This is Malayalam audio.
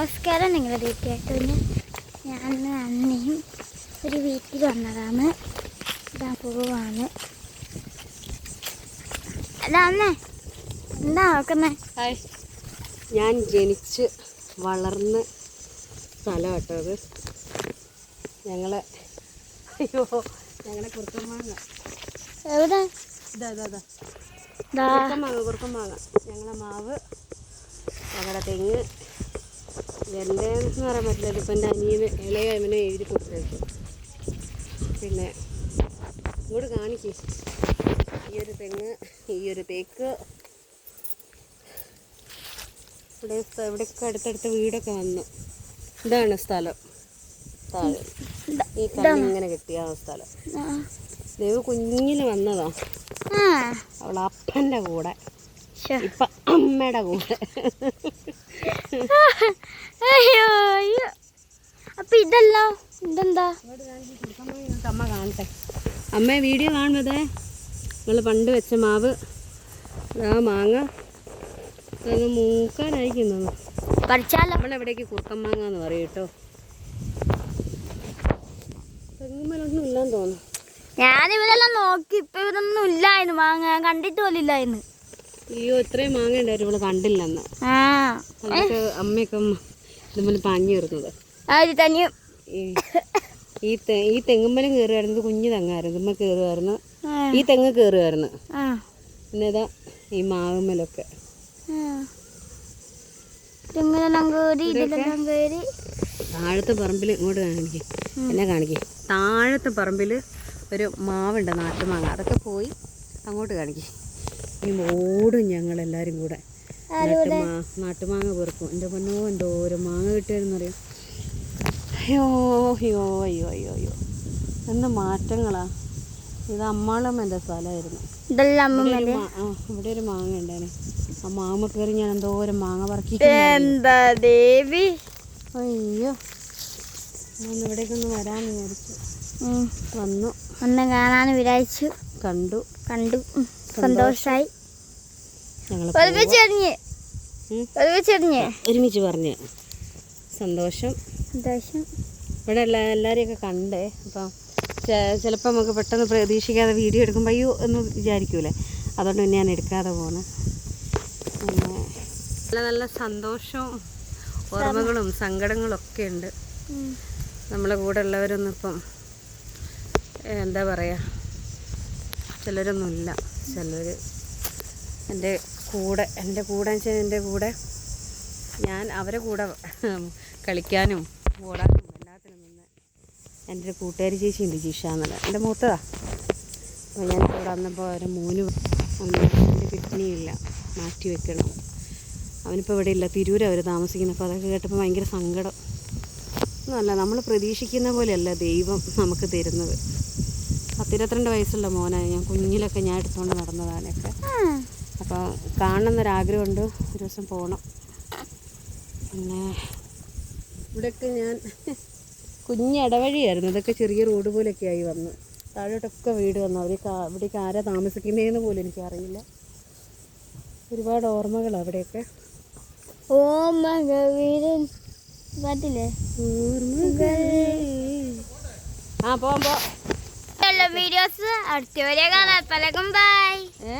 നമസ്കാരം. നിങ്ങളുടെ വീട്ടിലേക്ക് ഞാൻ അന്നയും ഒരു വീട്ടിൽ വന്നതാണ്. ഇതാ പോവാണ്. അല്ല അന്നേ എന്താ നോക്കുന്നേ? ഞാൻ ജനിച്ച് വളർന്ന് സ്ഥലം കേട്ടോ അത്. ഞങ്ങളെ അയ്യോ ഞങ്ങളെ കുറുക്കമാങ്ങ എവിടെ? ഇതാ ഇതാ ഇതാ. ദാ. കുറുക്കമാങ്ങ കുറുക്കമാങ്ങ ഞങ്ങളെ മാവ് ഞങ്ങളുടെ തെങ്ങ് എന്റെ എന്ന് പറയാൻ പറ്റില്ല. ഇപ്പം എന്റെ അനിയന് ഇളയ അവനെ എഴുതി കൊടുത്തേക്കും പിന്നെ ഇങ്ങോട്ട് കാണിക്കും. ഈ ഒരു തെങ്ങ് ഈ ഒരു തേക്ക്. ഇവിടെ ഇവിടെയൊക്കെ അടുത്തടുത്ത വീടൊക്കെ വന്നു. ഇതാണ് സ്ഥലം. താഴെ. ഈ കല്ല് ഇങ്ങനെ കെട്ടിയ സ്ഥലം. ദൈവ കുഞ്ഞിന് വന്നതാ. അവളെ അവൾ അപ്പന്റെ കൂടെ. ഇപ്പം അമ്മയുടെ കൂടെ. അപ്പൊ ഇതല്ലോ ഇതെന്താ? അമ്മ കാണട്ടെ അമ്മ വീഡിയോ കാണുന്നതേ? നിങ്ങൾ പണ്ട് വെച്ച മാവ് ആ മാങ്ങ അത് പഠിച്ചാൽ നമ്മൾ നമ്മളെവിടേക്ക് കുറുക്കൻ മാങ്ങ എന്ന് പറയും കേട്ടോ. തെങ്ങുമലൊന്നും ഇല്ലാന്ന് തോന്നുന്നു. ഞാനിവരെല്ലാം നോക്കി ഇപ്പൊ ഇവരൊന്നും ഇല്ലായിരുന്നു മാങ്ങ. ഞാൻ കണ്ടിട്ട് പോലും ഇല്ലായിരുന്നു. അയ്യോ ഇത്രയും മാങ്ങ ഉണ്ടായിരുന്നു ഇവിടെ കണ്ടില്ലെന്ന്. അമ്മയൊക്കെ ഇതുപോലെ പാഞ്ഞു കയറുന്നത്. ഈ ഈ തെങ്ങുമ്പലം കയറുമായിരുന്നത് കുഞ്ഞു തെങ്ങായിരുന്നു. ഇതുമ്മ കയറുമായിരുന്നു ഈ തെങ്ങ് കയറുമായിരുന്നു ആ. പിന്നെ ഇതാ ഈ മാവുമ്മലൊക്കെ താഴത്തെ പറമ്പിൽ ഇങ്ങോട്ട് കാണിക്കും. എന്നെ കാണിക്കും. താഴത്തെ പറമ്പിൽ ഒരു മാവുണ്ട് നാട്ടുമാങ്ങ അതൊക്കെ പോയി അങ്ങോട്ട് കാണിക്കും. ഈ ഓടും ഞങ്ങളെല്ലാവരും കൂടെ. നാട്ടുമാ നാട്ടുമാങ്ങ പെറുക്കും. എന്റെ പൊന്നോ എന്തോ ഒരു മാങ്ങ കിട്ടിയെന്നറിയാം അയ്യോ അയ്യോ അയ്യോ അയ്യോ അയ്യോ. എന്ത് മാറ്റങ്ങളാ? ഇത് അമ്മാളമ്മന്റെ സ്ഥലമായിരുന്നു. ഇവിടെ ഒരു മാങ്ങ ഉണ്ടേനെ. ആ മാങ്ങ കയറി ഞാൻ എന്തോ ഒരു മാങ്ങ പറക്കി എന്താ ദേവി? അയ്യോ. ഞാൻ ഇവിടേക്കൊന്ന് വരാന്ന് വിചാരിച്ചു. വന്നു. ഒന്ന് കാണാൻ വിചാരിച്ചു. കണ്ടു. കണ്ടു. സന്തോഷായി. ഞങ്ങൾ ഒരുമിച്ച് പറഞ്ഞു. സന്തോഷം. സന്തോഷം. ഇവിടെ എല്ലാ എല്ലാവരെയൊക്കെ കണ്ടേ അപ്പം ചിലപ്പോൾ നമുക്ക് പെട്ടെന്ന് പ്രതീക്ഷിക്കാതെ വീഡിയോ എടുക്കുമ്പോൾ അയ്യോ എന്ന് വിചാരിക്കൂലേ? അതുകൊണ്ട് പിന്നെ ഞാൻ എടുക്കാതെ പോണേ. നല്ല നല്ല സന്തോഷവും ഓർമ്മകളും സങ്കടങ്ങളും ഒക്കെ ഉണ്ട് നമ്മളെ കൂടെ ഉള്ളവരൊന്നും ഇപ്പം എന്താ പറയുക ചിലരൊന്നുമില്ല. ചിലർ എന്റെ കൂടെ എന്റെ കൂടെ വെച്ചാൽ എന്റെ കൂടെ ഞാൻ അവരെ കൂടെ കളിക്കാനും ഓടാനും എല്ലാത്തിനും നിന്ന് എന്റെ ഒരു കൂട്ടുകാരി ചേച്ചി ഉണ്ട് ജിഷ എന്നുള്ള എന്റെ മൂത്തതാ. അപ്പോൾ ഞാൻ ഇവിടെ വന്നപ്പോൾ അവരെ മൂന്ന് അവന് എന്റെ കിഡ്നിയില്ല മാറ്റി വെക്കണം. അവനിപ്പോൾ ഇവിടെ ഇല്ല. തിരൂർ അവർ താമസിക്കുന്നത്. അപ്പോൾ അതൊക്കെ കേട്ടപ്പോൾ ഭയങ്കര സങ്കടം. ഒന്നുമല്ല നമ്മൾ പ്രതീക്ഷിക്കുന്ന പോലെയല്ല ദൈവം നമുക്ക് തരുന്നത്. പത്തിരുപത്തിരണ്ട് വയസ്സുള്ള മോനാണ് ഞാൻ കുഞ്ഞിലൊക്കെ ഞാൻ എടുത്തുകൊണ്ട് നടന്നതാനൊക്കെ ആ. അപ്പോൾ കാണണമെന്നൊരാഗ്രഹമുണ്ട് ഒരു ദിവസം പോകണം പിന്നെ ഇവിടെയൊക്കെ ഞാൻ കുഞ്ഞ് ഇടവഴിയായിരുന്നു ഇതൊക്കെ ചെറിയ റോഡ് പോലെയൊക്കെ ആയി വന്ന്. താഴോട്ടൊക്കെ വീട് വന്നു. അവർ ഇവിടേക്ക് ആരാ താമസിക്കുന്നതെന്ന് പോലും എനിക്കറിയില്ല. ഒരുപാട് ഓർമ്മകൾ അവിടെയൊക്കെ. ഓർമ്മ പാട്ടില്ലേ ആ പോവാം പോ വീഡിയോസ് അടുത്ത വരെ കാണാം. പലകും ബൈ ഏ?